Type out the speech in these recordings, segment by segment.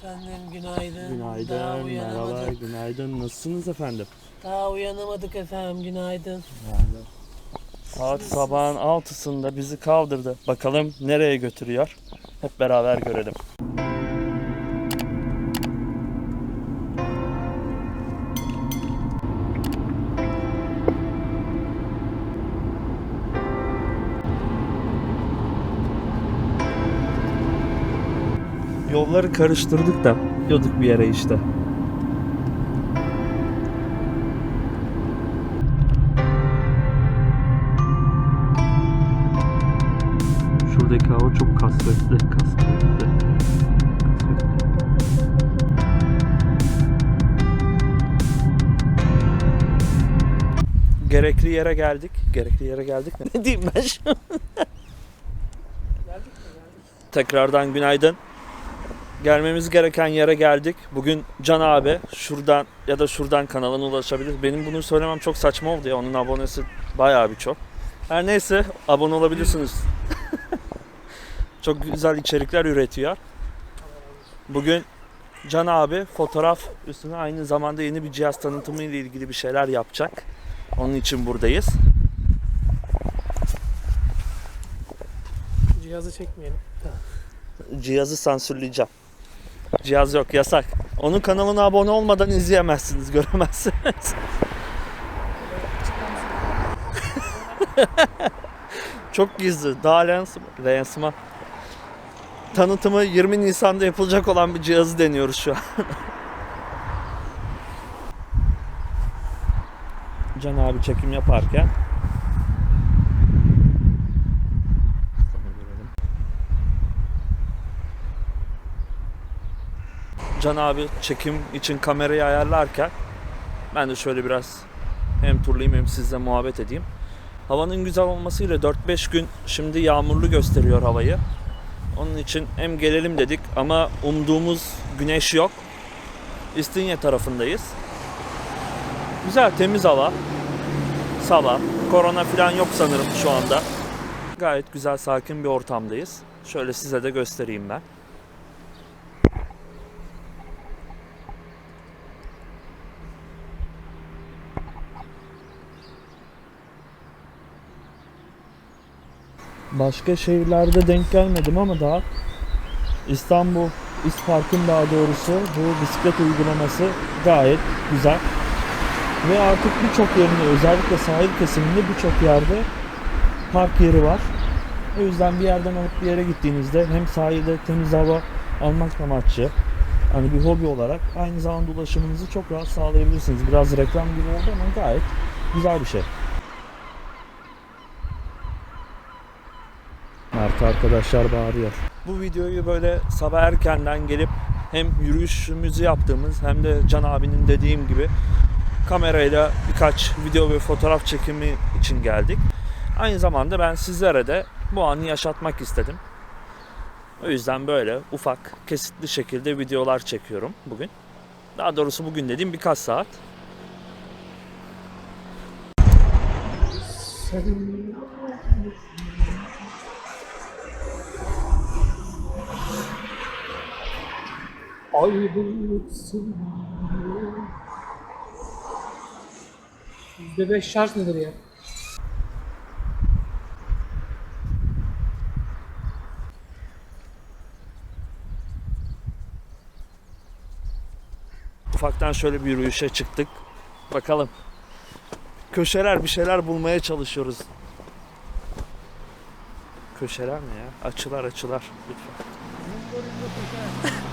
Efendim günaydın. Günaydın, merhaba, günaydın. Nasılsınız efendim? Daha uyanamadık efendim günaydın. Saat sabahın altısında bizi kaldırdı. Bakalım nereye götürüyor? Hep beraber görelim. Yolları karıştırdık da gidiyorduk bir yere işte. Şuradaki hava çok kasvetli, kasvetli. Gerekli yere geldik. Gerekli yere geldik mi? Ne diyeyim ben şimdi? Tekrardan günaydın. Gelmemiz gereken yere geldik. Bugün Can abi şuradan ya da şuradan kanalına ulaşabilir. Benim bunu söylemem çok saçma oldu ya. Onun abonesi bayağı bir çok. Her neyse abone olabilirsiniz. Çok güzel içerikler üretiyor. Bugün Can abi fotoğraf üstüne aynı zamanda yeni bir cihaz tanıtımı ile ilgili bir şeyler yapacak. Onun için buradayız. Cihazı çekmeyelim. Cihazı sansürleyeceğim. Cihaz yok yasak. Onun kanalına abone olmadan izleyemezsiniz, göremezsiniz. Çok gizli. Daha lens, lansman. Tanıtımı 20 Nisan'da yapılacak olan bir cihazı deniyoruz şu an. Can abi çekim yaparken Can abi çekim için kamerayı ayarlarken ben de şöyle biraz hem turlayayım hem sizle muhabbet edeyim. Havanın güzel olmasıyla 4-5 gün şimdi yağmurlu gösteriyor havayı. Onun için hem gelelim dedik ama umduğumuz güneş yok. İstinye tarafındayız. Güzel temiz hava. Sabah. Korona falan yok sanırım şu anda. Gayet güzel sakin bir ortamdayız. Şöyle size de göstereyim ben. Başka şehirlerde denk gelmedim ama daha İstanbul İspark'ın daha doğrusu bu bisiklet uygulaması gayet güzel. Ve artık birçok yerinde özellikle sahil kesiminde birçok yerde park yeri var. O yüzden bir yerden alıp bir yere gittiğinizde hem sahilde temiz hava almak amaçlı hani bir hobi olarak aynı zamanda ulaşımınızı çok rahat sağlayabilirsiniz. Biraz reklam gibi oldu ama gayet güzel bir şey. Mert arkadaşlar bağırıyor. Bu videoyu böyle sabah erkenden gelip hem yürüyüşümüzü yaptığımız hem de Can abinin dediğim gibi kamerayla birkaç video ve fotoğraf çekimi için geldik. Aynı zamanda ben sizlere de bu anı yaşatmak istedim. O yüzden böyle ufak, kesitli şekilde videolar çekiyorum bugün. Daha doğrusu bugün dediğim birkaç saat. Ayrılıksın. Yüzde beş şarj nedir ya? Ufaktan şöyle bir yürüyüşe çıktık. Bakalım. Köşeler bir şeyler bulmaya çalışıyoruz. Köşeler mi ya? Açılar açılar lütfen.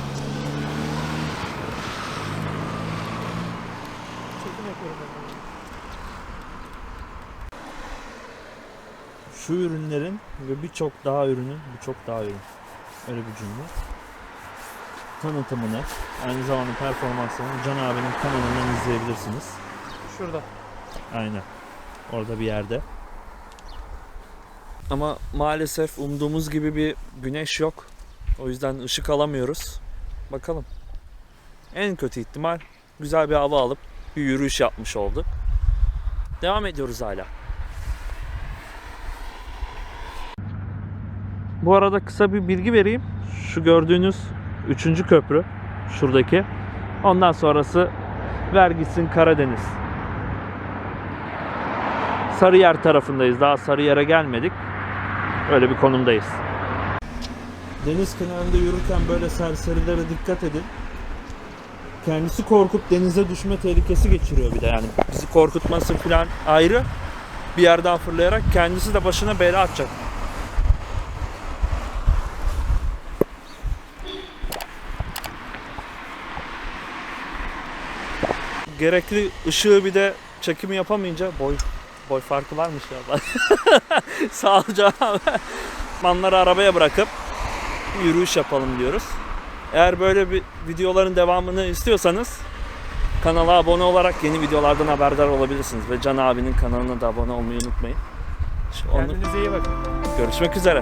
Yapıyorum. Şu ürünlerin ve birçok daha ürünün, birçok daha ürün. Öyle bir cümle. Tanıtımını, aynı zamanda performansını Can abinin kanalından izleyebilirsiniz. Şurada. Aynen. Orada bir yerde. Ama maalesef umduğumuz gibi bir güneş yok. O yüzden ışık alamıyoruz. Bakalım. En kötü ihtimal güzel bir hava alıp bir yürüyüş yapmış olduk. Devam ediyoruz hala. Bu arada kısa bir bilgi vereyim. Şu gördüğünüz üçüncü köprü Şuradaki. Ondan sonrası ver gitsin Karadeniz. Sarıyer tarafındayız. Daha Sarıyer'e gelmedik. Öyle bir konumdayız. Deniz kenarında yürürken böyle serserilere dikkat edin. Kendisi korkup denize düşme tehlikesi geçiriyor bir de yani. Bizi korkutması falan ayrı. Bir yerden fırlayarak kendisi de başına bela atacak. Gerekli ışığı bir de çekimi yapamayınca boy boy farkı varmış ya. Sağ ol canım. Manları arabaya bırakıp yürüyüş yapalım diyoruz. Eğer böyle bir videoların devamını istiyorsanız kanala abone olarak yeni videolardan haberdar olabilirsiniz. Ve Can abinin kanalına da abone olmayı unutmayın. Onu, Kendinize iyi bakın. görüşmek üzere.